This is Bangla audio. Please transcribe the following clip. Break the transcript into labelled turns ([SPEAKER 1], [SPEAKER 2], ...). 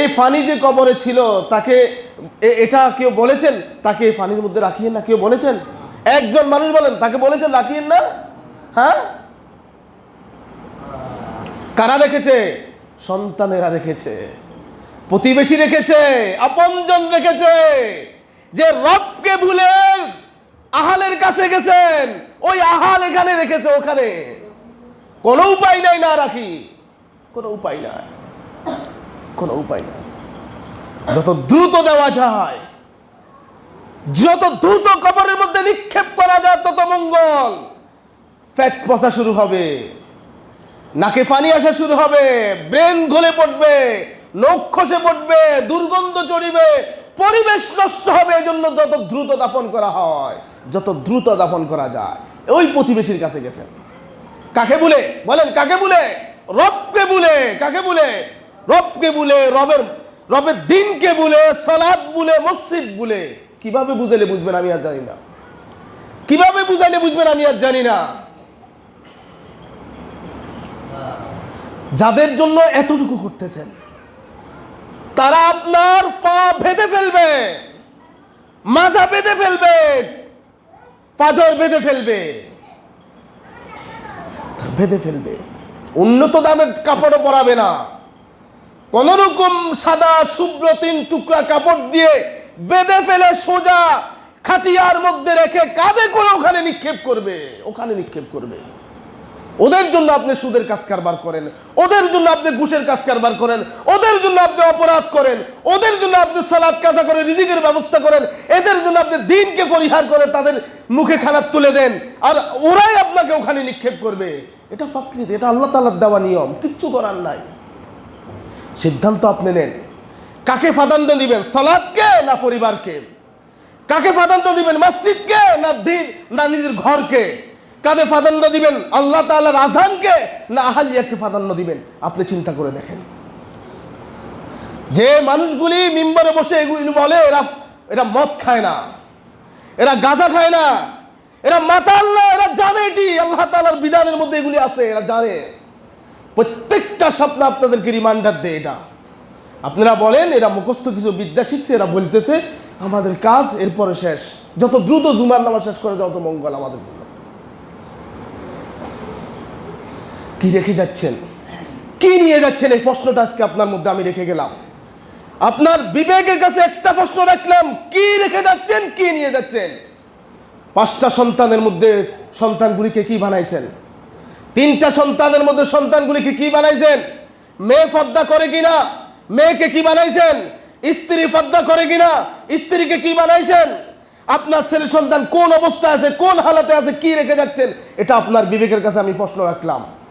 [SPEAKER 1] এই ফানি যে কবরে ছিল, তাকে এটা কেউ বলেছেন? তাকে এই ফানির মধ্যে রাখিয়েন না? কেউ বলেছেন? একজন মানুষ বলেন, তাকে বলেছেন রাখিয়েন না? হ্যাঁ? কারা রেখেছে? সন্তানেরা রেখেছে। প্রতিবেশী রেখেছে, আপনজন রেখেছে, যে রবকে ভুলে আহালের কাছে গেছেন, ওই আহাল এখানে রেখেছে ওখানে। কোনো উপায় নাই না রাখি। কোনো উপায় নাই। কোনো উপায় নাই। যত দ্রুত দেওয়া যায়, যত দ্রুত কবরের মধ্যে নিক্ষেপ করা যায়, তত মঙ্গল। ফ্যাট পচা শুরু হবে, নাকে পানি আসা শুরু হবে, ব্রেন গলে পড়বে, নখ খসে পড়বে, দুর্গন্ধ চড়িবে, পরিবেশ নষ্ট হবে, এজন্য যত দ্রুত দাফন করা হয়, যত দ্রুত দাফন করা যায়, ওই প্রতিবেশীর কাছে গেছেন কাকে বলে? বলেন, কাকে বলে? রবকে বলে, কাকে বলে? রবকে বলে রবের রবের দিনকে বলে সালাদ বলে, মসজিদ বলে। কীভাবে বুঝাইলে বুঝবেন আমি আর জানি না। কীভাবে বুঝাইলে বুঝবেন আমি আর জানি না। যাদের জন্য এতটুকু করতেছেন, তারা আপনার পা ভেদে ফেলবে। মাজা বেঁধে ফেলবে। পাজর বেঁধে ফেলবে। বেঁধে ফেলবে। উন্নত দামের কাপড়ও পরাবে না। কোন রকম সাদা শুভ্র তিন টুকরা কাপড় দিয়ে বেঁধে ফেলে সোজা খাটিয়ার মধ্যে রেখে কাঁধে করে ওখানে নিক্ষেপ করবে, ওখানে নিক্ষেপ করবে। ওদের জন্য আপনি সুদের কাজ কারবার করেন, ওদের জন্য আপনি ঘুষের কাজ কারবার করেন, ওদের জন্য আপনি অপরাধ করেন, ওদের জন্য আপনি সালাদ কাজা করে রিজিকের ব্যবস্থা করেন, এদের জন্য আপনি দিনকে পরিহার করে তাদের মুখে খানাত তুলে দেন, আর ওরাই আপনাকে ওখানে নিক্ষেপ করবে। এটা ফাকরিদ, এটা আল্লাহ তালার দেওয়া নিয়ম, কিচ্ছু করার নাই। সিদ্ধান্ত আপনি নেন। কাকে প্রাধান্য দিবেন, সলাদকে না পরিবারকে? কাকে প্রাধান্য দিবেন, মসজিদকে না দিন, না নিজের ঘরকে? কাকে প্রাধান্য দিবেন, আল্লাহ তাআলার আজানকে না আহালিয়াকে প্রাধান্য দিবেন? আপনি চিন্তা করে দেখেন। যে মানুষগুলি মিম্বরে বসে এগুলি বলে, এরা এরা মদ খায় না। এরা গাঁজা খায় না। এরা মাতা আল্লাহ এরা জানে এটি। আল্লাহ তাআলার বিধানের মধ্যে এগুলি আছে, এরা জানে। প্রত্যেকটা স্বপ্ন আপনাদেরকে রিমান্ডার দেয় এটা। আপনারা বলেন, এরা মুখস্থ কিছু বিদ্যা শিখছে, এরা বলতেছে, আমাদের কাজ এরপরে শেষ। যত দ্রুত জুমার নামাজ শেষ করে, যত মঙ্গল আমাদের কি রেখে যাচ্ছেন? কি নিয়ে যাচ্ছেন? এই প্রশ্নটা আজকে আপনার মধ্যে আমি রেখে গেলাম। আপনার বিবেকের কাছে একটা প্রশ্ন রাখলাম, কি রেখে যাচ্ছেন, কি নিয়ে যাচ্ছেন? পাঁচটা সন্তানের মধ্যে সন্তানগুলিকে কি বানাইছেন? তিনটা সন্তানের মধ্যে সন্তানগুলিকে কি বানাইছেন? মেয়ে পদ্মা করে কিনা? মেয়েকে কি বানাইছেন? স্ত্রী পদ্মা করে কিনা? স্ত্রীকে কি বানাইছেন? আপনার ছেলে সন্তান কোন অবস্থায় আছে, কোন হালাতে আছে, কি রেখে যাচ্ছেন? এটা আপনার বিবেকের কাছে আমি প্রশ্ন রাখলাম।